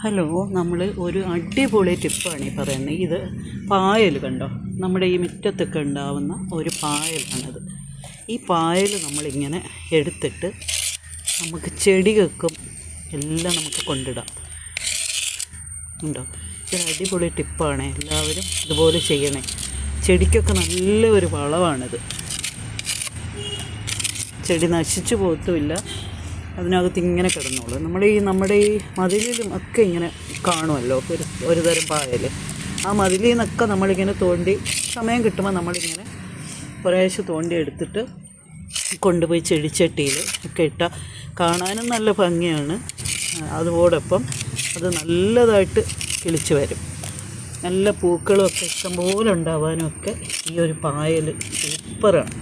Hello നമ്മൾ ഒരു അടിപൊളി ടിപ്പാണ് ഈ പറയുന്നത്. ഇത് പായൽ കണ്ടോ? നമ്മുടെ ഈ മുറ്റത്തൊക്കെ ഉണ്ടാവുന്ന ഒരു പായലാണിത്. ഈ പായൽ നമ്മളിങ്ങനെ എടുത്തിട്ട് നമുക്ക് ചെടികൾക്കും എല്ലാം നമുക്ക് കൊണ്ടിടാം. ഉണ്ടോ? ഇത് അടിപൊളി ടിപ്പാണ്. എല്ലാവരും ഇതുപോലെ ചെയ്യണേ. ചെടിക്കൊക്കെ നല്ല ഒരു വളമാണിത്. ചെടി നശിച്ചു പോകത്തുമില്ല. അതിനകത്ത് ഇങ്ങനെ കിടന്നോളൂ. നമ്മൾ ഈ നമ്മുടെ ഈ മതിലിലും ഒക്കെ ഇങ്ങനെ കാണുമല്ലോ ഒരു ഒരു തരം പായൽ ആ മതിലിൽ നിന്നൊക്കെ നമ്മളിങ്ങനെ തോണ്ടി സമയം കിട്ടുമ്പോൾ നമ്മളിങ്ങനെ ഒരാഴ്ച തോണ്ടി എടുത്തിട്ട് കൊണ്ടുപോയി ചെടിച്ചട്ടിയിൽ ഒക്കെ ഇട്ട കാണാനും നല്ല ഭംഗിയാണ്. അതോടൊപ്പം അത് നല്ലതായിട്ട് കിളിച്ച് വരും. നല്ല പൂക്കളും ഒക്കെ ഇഷ്ടംപോലെ ഉണ്ടാവാനും ഒക്കെ ഈ ഒരു പായൽ സൂപ്പറാണ്.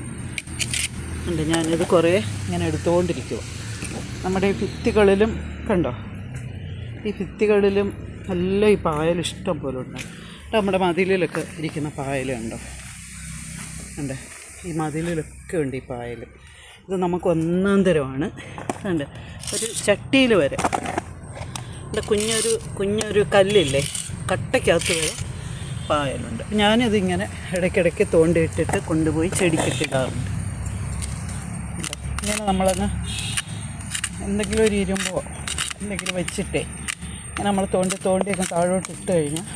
ഉണ്ട് ഞാനിത് കുറേ ഇങ്ങനെ എടുത്തുകൊണ്ടിരിക്കുക നമ്മുടെ ഈ ഭിത്തികളിലും കണ്ടോ? ഈ ഭിത്തികളിലും നല്ല ഈ പായൽ ഇഷ്ടം പോലെ ഉണ്ട്. നമ്മുടെ മതിലിലൊക്കെ ഇരിക്കുന്ന പായൽ കണ്ടോ? ഉണ്ട് ഈ മതിലിലൊക്കെ ഉണ്ട് ഈ പായൽ. ഇത് നമുക്ക് ഒന്നാം തരമാണ്. ഉണ്ട് ഒരു ചട്ടിയിൽ വരെ. എന്റെ കുഞ്ഞൊരു കുഞ്ഞൊരു കല്ലില്ലേ? കട്ടയ്ക്കകത്ത് വരെ പായലുണ്ട്. ഞാനിതിങ്ങനെ ഇടയ്ക്കിടയ്ക്ക് തോണ്ടിയിട്ടിട്ട് കൊണ്ടുപോയി ചെടിക്കിട്ടിടാറുണ്ട് ഇങ്ങനെ നമ്മളങ്ങ് എന്തെങ്കിലും ഒരു ഇരുമ്പോ എന്തെങ്കിലും വെച്ചിട്ടേ നമ്മൾ തോണ്ടി തോണ്ടിയൊക്കെ താഴോട്ട് ഇട്ട് കഴിഞ്ഞാൽ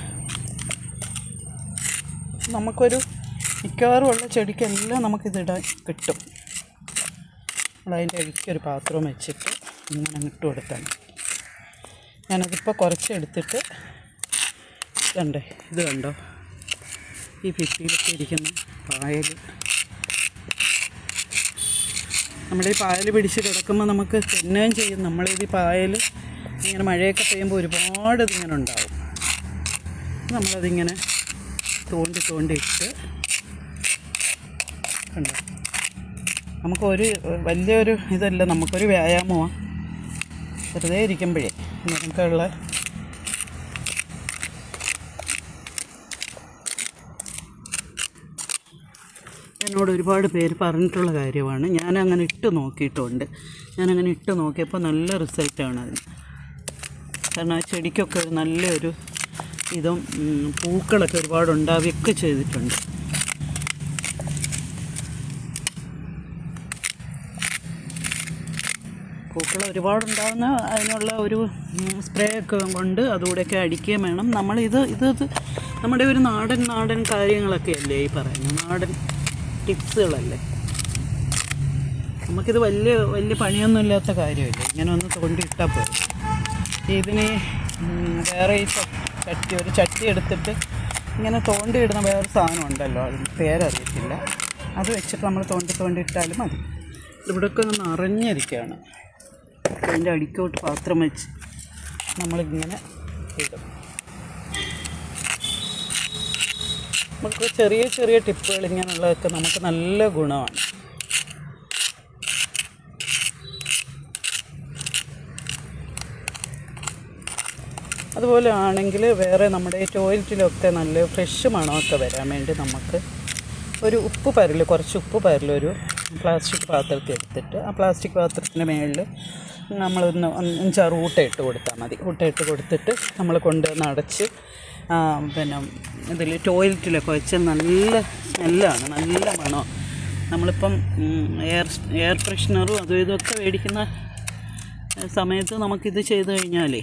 നമുക്കൊരു മിക്കവാറും ഉള്ള ചെടിക്കെല്ലാം നമുക്കിതിടാൻ കിട്ടും. നമ്മളതിന്റെ ഇടയ്ക്കൊരു പാത്രം വെച്ചിട്ട് ഇങ്ങനെ ഇട്ട് കൊടുത്താൽ ഞാനതിപ്പോൾ കുറച്ച് എടുത്തിട്ട് കണ്ടേ ഇത് കണ്ടോ? ഈ ഭിത്തിയിലൊക്കെ ഇരിക്കുന്ന പായൽ. നമ്മുടെ ഈ പായൽ പിടിച്ച് കിടക്കുമ്പോൾ നമുക്ക് തിന്നുകയും ചെയ്യും. ഈ പായൽ ഇങ്ങനെ മഴയൊക്കെ പെയ്യുമ്പോൾ ഒരുപാട് ഇതിങ്ങനെ ഉണ്ടാവും. നമ്മളതിങ്ങനെ തോണ്ടി തോണ്ടി ഇട്ട് കണ്ടോ? നമുക്കൊരു വലിയൊരു ഇതല്ല നമുക്കൊരു വ്യായാമമാണ് വെറുതെ ഇരിക്കുമ്പോഴേ. നമുക്കുള്ള എന്നോട് ഒരുപാട് പേര് പറഞ്ഞിട്ടുള്ള കാര്യമാണ്. ഞാൻ അങ്ങനെ ഇട്ട് നോക്കിയിട്ടുണ്ട്. ഞാനങ്ങനെ ഇട്ട് നോക്കിയപ്പോൾ നല്ല റിസൾട്ടാണ് അതിന് കാരണം ആ ചെടിക്കൊക്കെ ഒരു നല്ലൊരു ഇതും പൂക്കളൊക്കെ ഒരുപാട് ഉണ്ടാവുകയൊക്കെ ചെയ്തിട്ടുണ്ട്. പൂക്കൾ ഒരുപാട് ഉണ്ടാകുന്ന അതിനുള്ള ഒരു സ്പ്രേ ഒക്കെ കൊണ്ട് അതുകൂടെയൊക്കെ അടിക്കുകയും വേണം. നമ്മളിത് ഇത് നമ്മുടെ ഒരു നാടൻ നാടൻ കാര്യങ്ങളൊക്കെ അല്ലേ ഈ പറയുന്നത്? നാടൻ ടിപ്സുകളല്ലേ? നമുക്കിത് വലിയ വലിയ പണിയൊന്നും ഇല്ലാത്ത കാര്യമില്ല? ഇങ്ങനെ ഒന്ന് തോണ്ടിയിട്ടാൽ പോയി ഇതിന് വേറെ ഈ ചട്ടി ഒരു ചട്ടി എടുത്തിട്ട് ഇങ്ങനെ തോണ്ടി ഇടുന്ന വേറൊരു സാധനം ഉണ്ടല്ലോ അതിന് പേരറിയത്തില്ല. അത് വെച്ചിട്ട് നമ്മൾ തോണ്ടി തോണ്ടി ഇട്ടാലും മതി. ഇവിടെയൊക്കെ ഒന്ന് നിറഞ്ഞിരിക്കുകയാണ്. അതിന്റെ അടിക്കോട്ട് പാത്രം വെച്ച് നമ്മളിങ്ങനെ ഇടും. നമുക്ക് ചെറിയ ചെറിയ ടിപ്പുകൾ ഇങ്ങനെയുള്ളതൊക്കെ നമുക്ക് നല്ല ഗുണമാണ്. അതുപോലെ ആണെങ്കിൽ വേറെ നമ്മുടെ ടോയ്ലറ്റിലൊക്കെ നല്ല ഫ്രഷ് മണമൊക്കെ വരാൻ വേണ്ടി നമുക്ക് ഒരു ഉപ്പ് പരൽ കുറച്ച് ഉപ്പ് പരലൊരു പ്ലാസ്റ്റിക് പാത്രത്തിൽ എടുത്തിട്ട് ആ പ്ലാസ്റ്റിക് പാത്രത്തിന്റെ മേളിൽ നമ്മളൊന്ന് അഞ്ചാറ് ഊട്ട ഇട്ട് കൊടുത്താൽ മതി. ഊട്ട ഇട്ട് കൊടുത്തിട്ട് നമ്മൾ കൊണ്ടുവന്ന് അടച്ച് പിന്നെ ഇതിൽ ടോയ്ലറ്റിലൊക്കെ വെച്ച് നല്ല സ്മെല്ലാണ് നല്ല മണം നമ്മളിപ്പം എയർ എയർ ഫ്രഷ്നറും അതും ഇതൊക്കെ മേടിക്കുന്ന സമയത്ത് നമുക്കിത് ചെയ്ത് കഴിഞ്ഞാലേ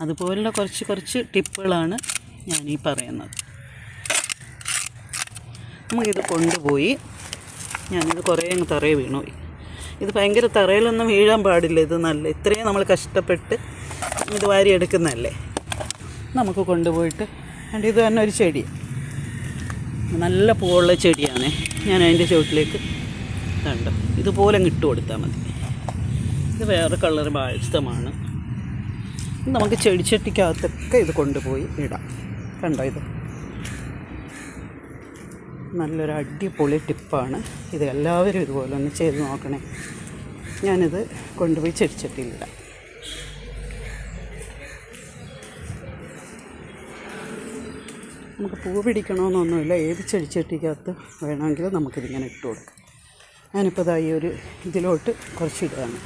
അതുപോലുള്ള കുറച്ച് കുറച്ച് ടിപ്പുകളാണ് ഞാൻ ഈ പറയുന്നത്. നമുക്കിത് കൊണ്ടുപോയി ഞാനിത് കുറേ അങ്ങ് തറയെ വീണുപോയി. ഇത് ഭയങ്കര തറയിലൊന്നും വീഴാൻ പാടില്ല ഇത് നല്ല ഇത്രയും നമ്മൾ കഷ്ടപ്പെട്ട് ഇത് വാരി എടുക്കുന്നതല്ലേ നമുക്ക് കൊണ്ടുപോയിട്ട്. and ഇത് തന്നെ ഒരു ചെടി. നല്ല പൂവുള്ള ചെടിയാണ്. ഞാൻ അതിന്റെ ചുവട്ടിലേക്ക് കണ്ടു. ഇതുപോലെ ഇട്ട് കൊടുത്താൽ മതി. ഇത് വേറെ കളർ ഇത് നമുക്ക് ചെടിച്ചട്ടിക്കകത്തൊക്കെ ഇത് കൊണ്ടുപോയി ഇടാം. കണ്ടോ ഇത്? നല്ലൊരു അടിപൊളി ടിപ്പാണ്. ഇത് എല്ലാവരും ഇതുപോലെ ഒന്ന് ചെയ്ത് നോക്കണേ. ഞാനിത് കൊണ്ടുപോയി ചെടിച്ചട്ടിയിലിടാം നമുക്ക് പൂ പിടിക്കണമെന്നൊന്നുമില്ല. ഏത് ചെടിച്ചട്ടിക്കകത്ത് വേണമെങ്കിലും നമുക്കിതിങ്ങനെ ഇട്ട് കൊടുക്കാം. ഞാനിപ്പോൾ ഇതാ ഈ ഒരു ഇതിലോട്ട് കുറച്ച് ഇടുകയാണ്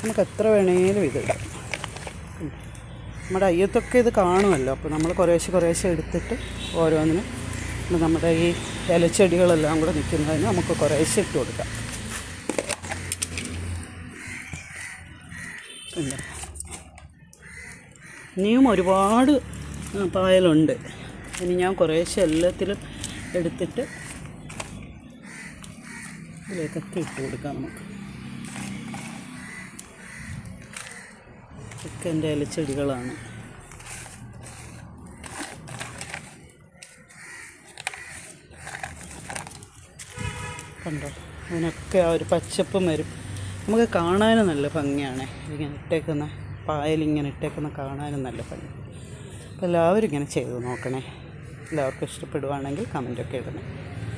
നമുക്ക് എത്ര വേണമെങ്കിലും ഇതിടാം നമ്മുടെ അയ്യത്തൊക്കെ ഇത് കാണുമല്ലോ. അപ്പോൾ നമ്മൾ കുറേശ്ശെ കുറേശ്ശെ എടുത്തിട്ട് ഓരോന്നിനും നമ്മുടെ ഈ ഇലച്ചെടികളെല്ലാം കൂടെ നിൽക്കുന്നതിന് നമുക്ക് കുറേശ്ശെ ഇട്ട് കൊടുക്കാം. ഇനിയും ഒരുപാട് പായലുണ്ട്. ഇനി ഞാൻ കുറേശ്ശെ എല്ലാത്തിലും എടുത്തിട്ട് ഇതിലേക്കൊക്കെ ഇട്ട് കൊടുക്കാം നമുക്ക്. ഒക്കെ എന്റെ ഇലച്ചെടികളാണ് കണ്ടോ? അതിനൊക്കെ ആ ഒരു പച്ചപ്പും വരും. നമുക്ക് കാണാനും നല്ല ഭംഗിയാണ്. ഇങ്ങനെ ഇട്ടേക്കുന്ന പായലിങ്ങനെ ഇട്ടേക്കുന്ന കാണാനും നല്ല ഭംഗി. അപ്പോൾ എല്ലാവരും ഇങ്ങനെ ചെയ്ത് നോക്കണേ. എല്ലാവർക്കും ഇഷ്ടപ്പെടുവാണെങ്കിൽ കമന്റൊക്കെ ഇടണേ.